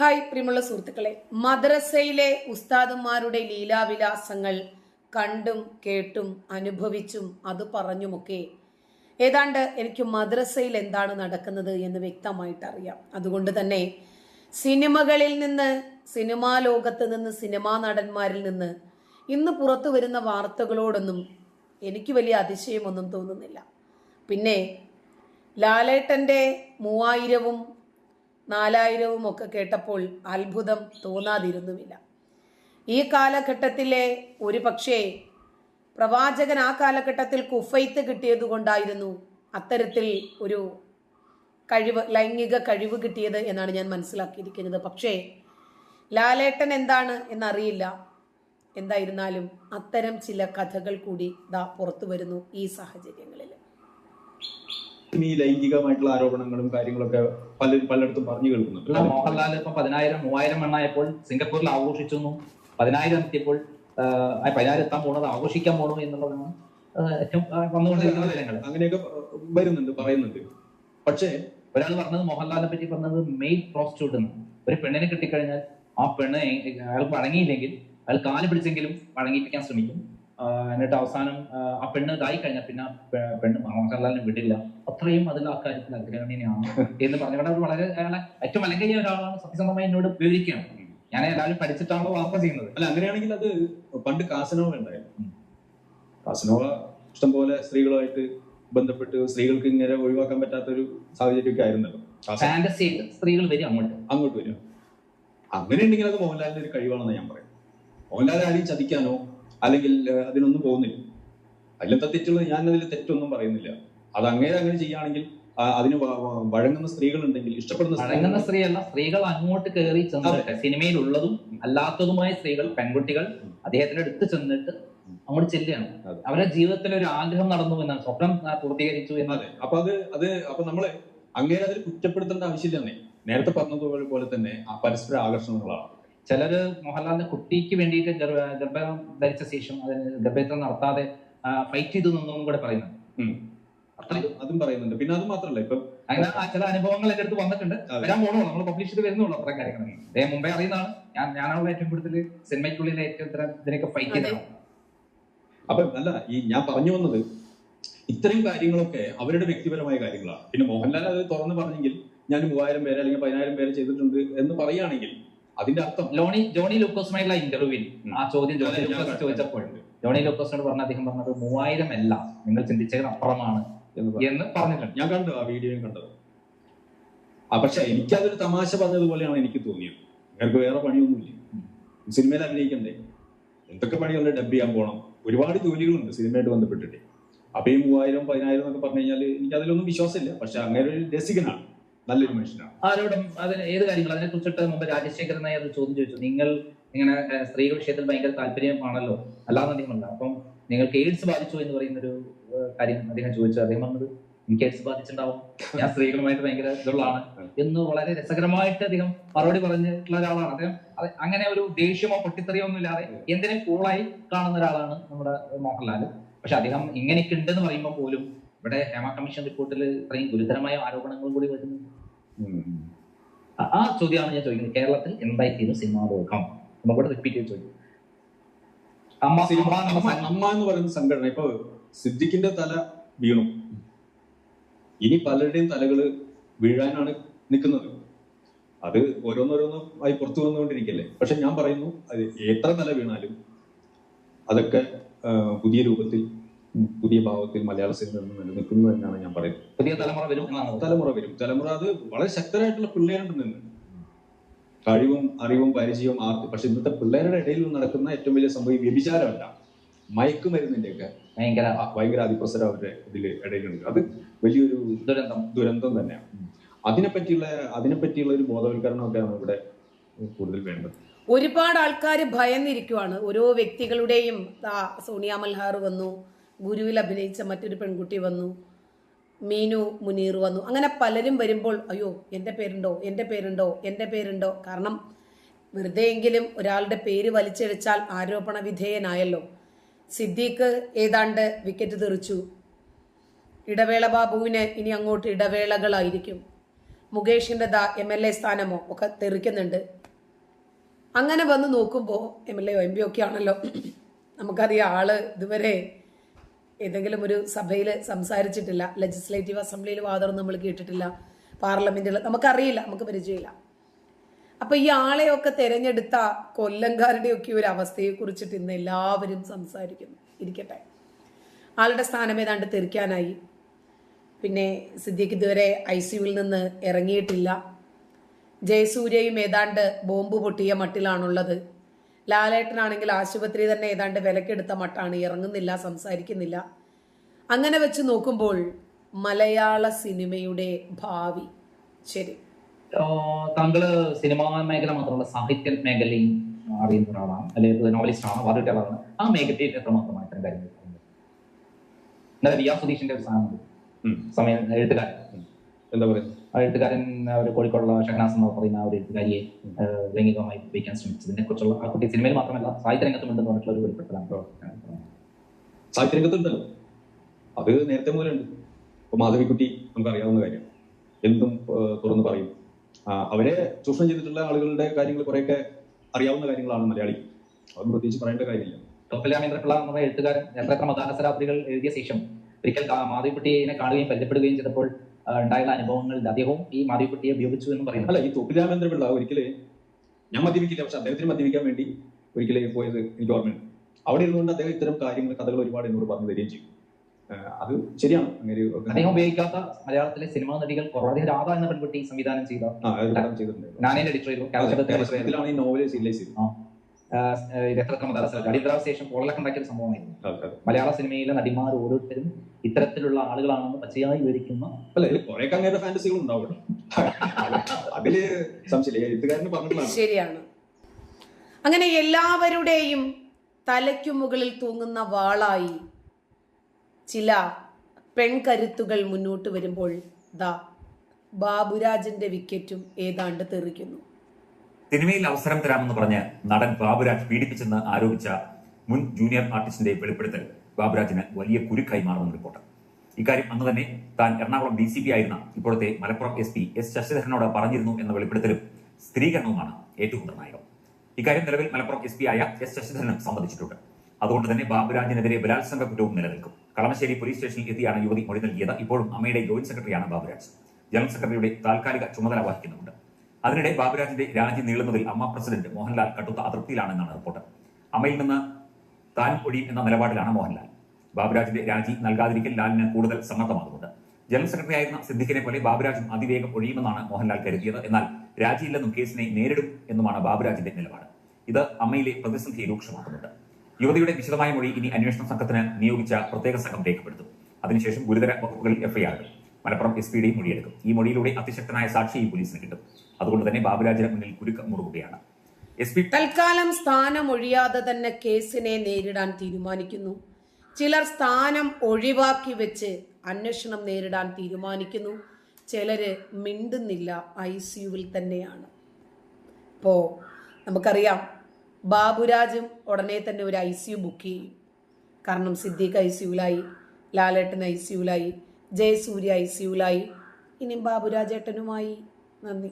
Hi പ്രിയമുള്ള സുഹൃത്തുക്കളെ. മദ്രസയിലെ ഉസ്താദന്മാരുടെ ലീലാവിലാസങ്ങൾ കണ്ടും കേട്ടും അനുഭവിച്ചും അത് പറഞ്ഞുമൊക്കെ. ഏതാണ്ട് എനിക്ക് മദ്രസയിൽ എന്താണ് നടക്കുന്നത് എന്ന് വ്യക്തമായിട്ട് അറിയാം അതുകൊണ്ട് തന്നെ സിനിമകളിൽ നിന്ന് സിനിമാ ലോകത്ത് നിന്ന് സിനിമാ നടന്മാരിൽ നിന്ന് ഇന്ന് പുറത്തു വരുന്ന വാർത്തകളോടൊന്നും എനിക്ക് വലിയ അതിശയമൊന്നും തോന്നുന്നില്ല. പിന്നെ ലാലേട്ടന്റെ മൂവായിരവും നാലായിരവും ഒക്കെ കേട്ടപ്പോൾ അത്ഭുതം തോന്നാതിരുന്നുമില്ല. ഈ കാലഘട്ടത്തിലെ ഒരു പക്ഷേ പ്രവാചകൻ ആ കാലഘട്ടത്തിൽ കുഫൈത്ത് കിട്ടിയത് കൊണ്ടായിരുന്നു അത്തരത്തിൽ ഒരു കഴിവ് ലൈംഗിക കഴിവ് കിട്ടിയത് എന്നാണ് ഞാൻ മനസ്സിലാക്കിയിരിക്കുന്നത്. പക്ഷേ ലാലേട്ടൻ എന്താണ് എന്നറിയില്ല. എന്തായിരുന്നാലും അത്തരം ചില കഥകൾ കൂടി ദാ പുറത്തു വരുന്നു ഈ സാഹചര്യങ്ങളിൽ. ഈ ലൈംഗികമായിട്ടുള്ള ആരോപണങ്ങളും കാര്യങ്ങളൊക്കെ പല പലയിടത്തും പറഞ്ഞു കേൾക്കുന്നുണ്ട്. മോഹൻലാൽ ഇപ്പൊ പതിനായിരം മൂവായിരം എണ്ണായപ്പോൾ സിംഗപ്പൂരിൽ ആഘോഷിച്ചു പതിനായിരം എത്തിയപ്പോൾ പതിനായിരം എത്താൻ പോണത് ആഘോഷിക്കാൻ പോണു എന്നുള്ളതാണ് ഏറ്റവും വന്നുകൊണ്ടിരിക്കുന്ന അങ്ങനെയൊക്കെ വരുന്നുണ്ട് പറയുന്നുണ്ട്. പക്ഷേ ഒരാൾ പറഞ്ഞത് മോഹൻലാലിനെ പറ്റി പറഞ്ഞത് മെയ്ഡ് പ്രോസ്റ്റിറ്റ്യൂട്ട് എന്ന് ഒരു പെണ്ണിനെ കിട്ടിക്കഴിഞ്ഞാൽ ആ പെണ്ണ് അയാൾക്ക് അയാൾ വഴങ്ങിയില്ലെങ്കിൽ അയാൾ കാൽ പിടിച്ചെങ്കിലും വഴങ്ങിപ്പിക്കാൻ ശ്രമിക്കും. എന്നിട്ട് അവസാനം ആ, പെണ്ണ് ഇതായി കഴിഞ്ഞാൽ പിന്നെ പെണ്ണ് മോഹൻലാലിനെ വിടില്ല. അത്രയും അതിൽ ആ കാര്യത്തിൽ അഗ്രഹണീയമാണ് എന്ന് പറഞ്ഞുകൊണ്ട് അവർ വളരെ അയാളെ ഏറ്റവും അല്ലെങ്കിൽ ഒരാളാണ് സത്യസന്ധമായി എന്നോട് വിവരിക്കുകയാണ്. ഞാൻ എല്ലാവരും പഠിച്ചിട്ടാണല്ലോ വാർത്ത ചെയ്യുന്നത്. അല്ല അങ്ങനെയാണെങ്കിൽ അത് പണ്ട് കാസനോവ ഉണ്ടായിരുന്നു. കാസനോവ ഇഷ്ടംപോലെ സ്ത്രീകളുമായിട്ട് ബന്ധപ്പെട്ട് സ്ത്രീകൾക്ക് ഇങ്ങനെ ഒഴിവാക്കാൻ പറ്റാത്ത ഒരു സാഹചര്യമൊക്കെ ആയിരുന്നല്ലോ. ഫാന്റസി സ്ത്രീകൾ വരും അങ്ങോട്ട്. അങ്ങോട്ട് വരും. അങ്ങനെ ഉണ്ടെങ്കിൽ അത് മോഹൻലാലിന്റെ ഒരു കഴിവാണെന്ന് ഞാൻ പറയും മോഹൻലാൽ ആരെയും ചതിക്കാനോ അല്ലെങ്കിൽ അതിനൊന്നും പോകുന്നില്ല. അതിലെന്താ തെറ്റുള്ളത്? ഞാൻ അതിൽ തെറ്റൊന്നും പറയുന്നില്ല. അത് അങ്ങനെ അങ്ങനെ ചെയ്യുകയാണെങ്കിൽ അതിന് വഴങ്ങുന്ന സ്ത്രീകളുണ്ടെങ്കിൽ ഇഷ്ടപ്പെടുന്ന വഴങ്ങുന്ന സ്ത്രീയല്ല സ്ത്രീകൾ അങ്ങോട്ട് കയറി ചെന്നിട്ട് സിനിമയിൽ ഉള്ളതും അല്ലാത്തതുമായ സ്ത്രീകൾ പെൺകുട്ടികൾ അദ്ദേഹത്തിന്റെ അടുത്ത് ചെന്നിട്ട് അങ്ങോട്ട് ചെല്ലുകയാണ്. അവരുടെ ജീവിതത്തിൽ ഒരു ആഗ്രഹം നടന്നു എന്നാണ് സ്വപ്നം പൂർത്തീകരിച്ചു എന്നത് അപ്പൊ അത് അത് അപ്പൊ നമ്മൾ അങ്ങനെ അതിൽ കുറ്റപ്പെടുത്തേണ്ട ആവശ്യമില്ലെന്നേ നേരത്തെ പറഞ്ഞതുപോലെ പോലെ തന്നെ ആ പരസ്പര ആകർഷണങ്ങളാണ് ചിലര് മോഹൻലാലിന്റെ കുട്ടിക്ക് വേണ്ടിയിട്ട് ഗർഭ- ഗർഭം ധരിച്ച ശേഷം അതിന് ഗർഭയത്രം നടത്താതെ ഫൈറ്റ് ചെയ്തു നിന്നും കൂടെ പറയുന്നുണ്ട്. അത്രയും അതും പറയുന്നുണ്ട്. പിന്നെ അത് മാത്രല്ല ഇപ്പൊ അങ്ങനെ ചില അനുഭവങ്ങൾ എന്റെ അടുത്ത് വന്നിട്ടുണ്ട്. വരാൻ പോകണോ നമ്മൾ പബ്ലിഷ് ചെയ്ത് വരുന്നുള്ളൂ അത്ര കാര്യങ്ങൾ അദ്ദേഹം മുമ്പേ അറിയുന്നതാണ്. ഞാൻ ഞാനാണ് ഏറ്റവും കൂടുതൽ സിനിമയ്ക്കുള്ളിൽ ഏറ്റവും ഇത്തരം ഇതിനൊക്കെ ഫൈറ്റ് ചെയ്തു ചെയ്തതാണ് അപ്പൊ അല്ല ഈ ഞാൻ പറഞ്ഞു വന്നത് ഇത്രയും കാര്യങ്ങളൊക്കെ അവരുടെ വ്യക്തിപരമായ കാര്യങ്ങളാണ്. പിന്നെ മോഹൻലാൽ അത് തുറന്ന് പറഞ്ഞെങ്കിൽ ഞാൻ മൂവായിരം പേരെ അല്ലെങ്കിൽ പതിനായിരം പേരെ ചെയ്തിട്ടുണ്ട് എന്ന് പറയുകയാണെങ്കിൽ അതിന്റെ അർത്ഥം ലോണി ജോണി ലൂക്കോസുമായിട്ടുള്ള ഇന്റർവ്യൂവിൽ ആ ചോദ്യം ജോണി ലൂക്കോസ് ചോദിച്ചപ്പോൾ ജോണി ലൂക്കോസിനോട് പറഞ്ഞ അദ്ദേഹം പറഞ്ഞത് മൂവായിരം അല്ല. നിങ്ങൾ ചിന്തിച്ചതിന് അപ്പുറമാണ് എന്ന് പറഞ്ഞു. എന്ന് പറഞ്ഞിട്ടുണ്ട്. ഞാൻ കണ്ടു ആ വീഡിയോയും കണ്ടത്. ആ പക്ഷെ എനിക്കതൊരു തമാശ പറഞ്ഞതുപോലെയാണ് എനിക്ക് തോന്നിയത്. നിങ്ങൾക്ക് വേറെ പണിയൊന്നുമില്ല. സിനിമയിൽ അഭിനയിക്കണ്ടേ? എന്തൊക്കെ പണിയുണ്ട്? ഡബ് ചെയ്യാൻ പോകണം ഒരുപാട് ജോലികളുണ്ട് സിനിമയായിട്ട് ബന്ധപ്പെട്ടിട്ട്. അപ്പൊ ഈ മൂവായിരം പതിനായിരം എന്നൊക്കെ പറഞ്ഞു കഴിഞ്ഞാൽ എനിക്ക് അതിലൊന്നും വിശ്വാസമില്ല. പക്ഷെ അങ്ങനെ ഒരു രസികനാണ്. നല്ലൊരു മനുഷ്യനാണ്. ആരോടും അതിന് ഏത് കാര്യങ്ങൾ അതിനെ കുറിച്ചിട്ട് മുമ്പ് രാജശേഖരൻ നായർ ചോദ്യം ചോദിച്ചു. നിങ്ങൾ ഇങ്ങനെ സ്ത്രീ സ്ത്രീകൾ വിഷയത്തിൽ ഭയങ്കര താല്പര്യമാണല്ലോ? അല്ലാതെ അദ്ദേഹമല്ല അപ്പം നിങ്ങൾക്ക് എയ്ഡ്സ് ബാധിച്ചു എന്ന് പറയുന്ന ഒരു കാര്യം അദ്ദേഹം ചോദിച്ചു അദ്ദേഹം പറഞ്ഞത് എനിക്ക് എയ്ഡ്സ് ബാധിച്ചിട്ടുണ്ടാവും. ഞാൻ സ്ത്രീകളുമായിട്ട് ഭയങ്കര ഇതുള്ളതാണ്. എന്ന് വളരെ രസകരമായിട്ട് അദ്ദേഹം മറുപടി പറഞ്ഞിട്ടുള്ള ഒരാളാണ്. അദ്ദേഹം അങ്ങനെ ഒരു ദേഷ്യമോ പൊട്ടിത്തെറിയോ ഒന്നും ഇല്ലാതെ എന്തിനും കൂളായി കാണുന്ന ഒരാളാണ് നമ്മുടെ മോഹൻലാൽ പക്ഷെ അദ്ദേഹം ഇങ്ങനെയൊക്കെ ഉണ്ടെന്ന് പറയുമ്പോൾ പോലും ഇവിടെ ഹേമ കമ്മീഷൻ റിപ്പോർട്ടിൽ ഇത്രയും ഗുരുതരമായ ആരോപണങ്ങളും കൂടി വരുന്നു ആ- ചോദ്യമാണ് ഞാൻ ചോദിക്കുന്നത്. കേരളത്തിൽ എന്തായിത്തീരും സിനിമാ ലോകം? നമുക്കൂടെ റിപ്പീറ്റ് ചെയ്ത് ചോദിക്കും. അമ്മ അമ്മ എന്ന് പറയുന്ന സംഘടന. ഇപ്പൊ സിദ്ദിഖിന്റെ തല വീണു. ഇനി പലരുടെയും തലകൾ വീഴാനാണ് നിൽക്കുന്നത്. അത് ഓരോന്നോരോന്നും ആയി പുറത്തു വന്നുകൊണ്ടിരിക്കല്ലേ? പക്ഷെ ഞാൻ പറയുന്നു അത് എത്ര തല വീണാലും അതൊക്കെ പുതിയ രൂപത്തിൽ പുതിയ ഭാവത്തിൽ മലയാള സിനിമ എന്ന് നിലനിൽക്കുന്നു എന്നാണ് ഞാൻ പറയുന്നത്. പുതിയ തലമുറ വരും എന്നാണ് തലമുറ വരും. തലമുറ അത് വളരെ ശക്തരായിട്ടുള്ള പിള്ളേരുണ്ട് നിന്ന്. കഴിവും അറിവും പരിചയവും ആർത്തി പക്ഷെ ഇന്നത്തെ പിള്ളേരുടെ ഇടയിൽ നടക്കുന്ന ഏറ്റവും വലിയ സംഭവം ഈ വ്യഭിചാരമല്ല. മയക്കുമരുന്നിന്റെയൊക്കെ ഭയങ്കര ഭയങ്കര അതിപ്രസരം അവരുടെ ഇതിൽ ഇടയിലുണ്ട്. അത് വലിയൊരു ദുരന്തം. ദുരന്തം തന്നെയാണ്. അതിനെപ്പറ്റിയുള്ള അതിനെപ്പറ്റിയുള്ള ഒരു ബോധവൽക്കരണം ബോധവൽക്കരണമൊക്കെയാണ് ഇവിടെ കൂടുതൽ വേണ്ടത്. ഒരുപാട് ആൾക്കാർ ഭയന്നിരിക്കുവാണ്. ഓരോ വ്യക്തികളുടെയും സോണിയ മൽഹാർ വന്നു. ഗുരുവിൽ അഭിനയിച്ച മറ്റൊരു പെൺകുട്ടി വന്നു. മീനു മുനീർ വന്നു. അങ്ങനെ പലരും വരുമ്പോൾ അയ്യോ എന്റെ പേരുണ്ടോ? എന്റെ പേരുണ്ടോ? എന്റെ പേരുണ്ടോ? കാരണം വെറുതെയെങ്കിലും ഒരാളുടെ പേര് വലിച്ചെഴിച്ചാൽ ആരോപണ വിധേയനായല്ലോ. സിദ്ദീഖ് ഏതാണ്ട് വിക്കറ്റ് തെറിച്ചു. ഇടവേള ബാബുവിന് ഇനി അങ്ങോട്ട് ഇടവേളകളായിരിക്കും. മുകേഷിന്റെ ദാ എം എൽ എ സ്ഥാനമോ? ഒക്കെ തെറിക്കുന്നുണ്ട്. അങ്ങനെ വന്ന് നോക്കുമ്പോൾ M L A M P ഒക്കെ ആണല്ലോ. നമുക്കറിയാം ആൾ ഇതുവരെ ഏതെങ്കിലും ഒരു സഭയിൽ സംസാരിച്ചിട്ടില്ല ലെജിസ്ലേറ്റീവ് അസംബ്ലിയിൽ വാദം നമ്മൾ കേട്ടിട്ടില്ല പാർലമെന്റിൽ നമുക്കറിയില്ല നമുക്ക് പരിചയമില്ല. അപ്പൊ ഈ ആളെയൊക്കെ തെരഞ്ഞെടുത്ത കൊല്ലംകാരുടെയൊക്കെ ഒരു അവസ്ഥയെ കുറിച്ചിട്ട് ഇന്ന് എല്ലാവരും സംസാരിക്കുന്നു. ഇരിക്കട്ടെ. ആളുടെ സ്ഥാനം ഏതാണ്ട് തെറിക്കാനായി. പിന്നെ സിദ്ദീഖ് ഇതുവരെ ഐ സിയുവിൽ നിന്ന് ഇറങ്ങിയിട്ടില്ല. ജയസൂര്യയും ഏതാണ്ട് ബോംബ് പൊട്ടിയ മട്ടിലാണുള്ളത്. ലാലേട്ടനാണെങ്കിൽ ആശുപത്രി തന്നെ ഏതാണ്ട് വിലക്കെടുത്ത മട്ടാണ്. ഇറങ്ങുന്നില്ല സംസാരിക്കുന്നില്ല. അങ്ങനെ വെച്ച് നോക്കുമ്പോൾ മലയാള സിനിമയുടെ ഭാവി. ശരി. താങ്കൾ സിനിമാ മേഖല മാത്രമല്ല സാഹിത്യ മേഖലയും അറിയുന്ന ഒരാളാണ്. അല്ലെങ്കിൽ നോവലിസ്റ്റ് ആണ് വാദിട്ട ആളാണ് ആ മേഖലയിൽ എത്രമാത്രം ഇത്തരം കാര്യങ്ങൾ? വി ആർ സുധീഷിന്റെ ഒരു സാധനം സമയം എഴുത്തുകാരൻ. എന്താ പറയുക? എഴുത്തുകാരൻ ഒരു കോഴിക്കോടുള്ള ഷഹനാസ് എന്ന് പറയുന്ന ആ ഒരു എഴുത്തുകാരിയെ ലൈംഗികമായി ഉപയോഗിക്കാൻ ശ്രമിച്ചതിനെ കുറിച്ചുള്ള ആ കുട്ടി സിനിമയിൽ മാത്രമല്ല സാഹിത്യ രംഗത്തുമുണ്ടെന്ന് പറഞ്ഞിട്ടുള്ള ഒരു വെളിപ്പെടുത്തലാണ്. സാഹിത്യരംഗത്തുണ്ടല്ലോ അത് നേരത്തെ മുതലുണ്ട്. ഇപ്പൊ മാധവിക്കുട്ടി നമുക്ക് അറിയാവുന്ന കാര്യം. എന്തും തുറന്നു പറയും. അവരെ ചൂഷണം ചെയ്തിട്ടുള്ള ആളുകളുടെ കാര്യങ്ങൾ കുറെയൊക്കെ അറിയാവുന്ന കാര്യങ്ങളാണ് മലയാളി. അതൊന്നും പ്രത്യേകിച്ച് പറയേണ്ട കാര്യമില്ല. തോപ്പിൽ രാമേന്ദ്രപിള്ള എന്ന എഴുത്തുകാരൻ എത്ര എത്ര മതാനസരാത്രികൾ എഴുതിയ ശേഷം ഒരിക്കൽ മാധവിക്കുട്ടിയെ കാണുകയും പരിചയപ്പെടുകയും ചെയ്തപ്പോൾ ഉണ്ടായുള്ള അനുഭവങ്ങളിൽ അദ്ദേഹവും ഈ മാധവിക്കുട്ടിയെ ഉപയോഗിച്ചു എന്ന് പറയുന്നത് അല്ല ഈ തൊപ്പി രാമേന്ദ്രപിള്ള ഒരിക്കലേ ഞാൻ മദ്യപിക്കില്ല പക്ഷെ അദ്ദേഹത്തിന് മദ്യപിക്കാൻ വേണ്ടി ഒരിക്കലേ പോയത് എനിക്ക് ഓർമ്മയുണ്ട്. അവിടെ ഇരുന്നുകൊണ്ട് അദ്ദേഹം ഇത്തരം കാര്യങ്ങൾ കഥകൾ ഒരുപാട് എന്നോട് പറഞ്ഞു തരികയും ചെയ്യും അത് ശരിയാണ്. അങ്ങനെ അദ്ദേഹം ഉപയോഗിക്കാത്ത മലയാളത്തിലെ സിനിമാ നടികൾ കുറവാതെ രാധ എന്ന പെൺകുട്ടി സംവിധാനം ചെയ്ത നാനേന്റെ ചെയ്തു. ചെയ്തു. ഇതിലാണ് ഈ നോവൽ സീരിയലൈസ് ചെയ്തത്. ആ, തടസ്സം എത്ര എത്ര മതാനസരാത്രി ശേഷം പോളലൊക്കെ ഉണ്ടാക്കിയ ഒരു സംഭവമായിരുന്നു. മലയാള സിനിമയിലെ നടിമാർ ഓരോരുത്തരും ഇത്തരത്തിലുള്ള ആളുകളാണെന്ന് പച്ചയായി വിവരിക്കുന്ന അല്ല ഇതിൽ കുറെ അങ്ങനത്തെ ഫാന്റസികൾ ഉണ്ടാവും അതിൽ സംശയമില്ല. എഴുത്തുകാരന് പറഞ്ഞിട്ടുള്ളതാണ്. ശരിയാണ്. അങ്ങനെ എല്ലാവരുടെയും തലയ്ക്കു മുകളിൽ തൂങ്ങുന്ന വാളായി ചില പെൺകരുത്തുകൾ മുന്നോട്ട് വരുമ്പോൾ ദാ ബാബുരാജിന്റെ വിക്കറ്റും ഏതാണ്ട് തെറിക്കുന്നു. സിനിമയിൽ അവസരം തരാമെന്ന് പറഞ്ഞ് നടൻ ബാബുരാജ് പീഡിപ്പിച്ചെന്ന് ആരോപിച്ച മുൻ ജൂനിയർ ആർട്ടിസ്റ്റിന്റെ വെളിപ്പെടുത്തൽ ബാബുരാജിന് വലിയ കുരുക്കായി മാറുമെന്ന് റിപ്പോർട്ട്. ഇക്കാര്യം അന്ന് തന്നെ താൻ എറണാകുളം ഡി സി പി ആയിരുന്ന ഇപ്പോഴത്തെ മലപ്പുറം എസ് പി എസ് ശശിധരനോട് പറഞ്ഞിരുന്നു എന്ന വെളിപ്പെടുത്തലും സ്ത്രീകരണവുമാണ് ഏറ്റവും നിർണായകം ഇക്കാര്യം നിലവിൽ മലപ്പുറം എസ് പി ആയ എസ് ശശിധരനും സമ്മതിച്ചിട്ടുണ്ട് അതുകൊണ്ട് തന്നെ ബാബുരാജിനെതിരെ ബലാത്സംഗ കുറ്റവും നിലനിൽക്കും. കളമശ്ശേരി പോലീസ് സ്റ്റേഷനിൽ എത്തിയാണ് യുവതി മൊഴി നൽകിയത്. ഇപ്പോഴും അമ്മയുടെ ജോയിന്റ് സെക്രട്ടറിയാണ് ബാബുരാജ്. ജനറൽ സെക്രട്ടറിയുടെ താൽക്കാലിക ചുമതല വഹിക്കുന്നുണ്ട് അതിനിടെ ബാബുരാജിന്റെ രാജി നീളുന്നതിൽ അമ്മ പ്രസിഡന്റ് മോഹൻലാൽ കടുത്ത അതൃപ്തിയിലാണെന്നാണ് റിപ്പോർട്ട്. അമ്മയിൽ നിന്ന് താൻ ഒഴിയും എന്ന നിലപാടിലാണ് മോഹൻലാൽ. ബാബുരാജിന്റെ രാജി നൽകാതിരിക്കൽ ലാലിന് കൂടുതൽ സമ്മർദ്ദമാകുന്നുണ്ട്. ജനറൽ സെക്രട്ടറി ആയിരുന്ന സിദ്ദിഖിനെ പോലെ ബാബുരാജും അതിവേഗം ഒഴിയുമെന്നാണ് മോഹൻലാൽ കരുതിയത്. എന്നാൽ രാജിയില്ലെന്നും കേസിനെ നേരിടും എന്നുമാണ് ബാബുരാജിന്റെ നിലപാട്. ഇത് അമ്മയിലെ പ്രതിസന്ധിയെ രൂക്ഷമാക്കുന്നുണ്ട്. യുവതിയുടെ വിശദമായ മൊഴി ഇനി അന്വേഷണ സംഘത്തിന് നിയോഗിച്ച പ്രത്യേക സംഘം രേഖപ്പെടുത്തും. അതിനുശേഷം ഗുരുതര വകുപ്പുകളിൽ എഫ്ഐആർ മലപ്പുറം എസ് പിയുടെയും മൊഴിയെടുക്കും. ഈ മൊഴിയിലൂടെ അതിശക്തനായ സാക്ഷി ഈ പോലീസിന് കിട്ടും. അതുകൊണ്ട് തന്നെ ബാബുരാജിന് മുന്നിൽ കുരുക്കം മുറുകുകയാണ്. എസ് പി തൽക്കാലം സ്ഥാനം ഒഴിയാതെ തന്നെ കേസിനെ നേരിടാൻ തീരുമാനിക്കുന്നു. ചിലർ സ്ഥാനം ഒഴിവാക്കി വെച്ച് അന്വേഷണം നേരിടാൻ തീരുമാനിക്കുന്നു. ചിലര് മിണ്ടുന്നില്ല ഐ സിയുവിൽ തന്നെയാണ്. ഇപ്പോ നമുക്കറിയാം ബാബുരാജും ഉടനെ തന്നെ ഒരു ഐ സി യു ബുക്ക് ചെയ്യും. കാരണം സിദ്ദീഖ് ഐ സിയുലായി ലാലേട്ടൻ ഐ സിയുലായി ജയസൂര്യ ഐ സിയുലായി ഇനി ബാബുരാജേട്ടനുമായി നന്ദി.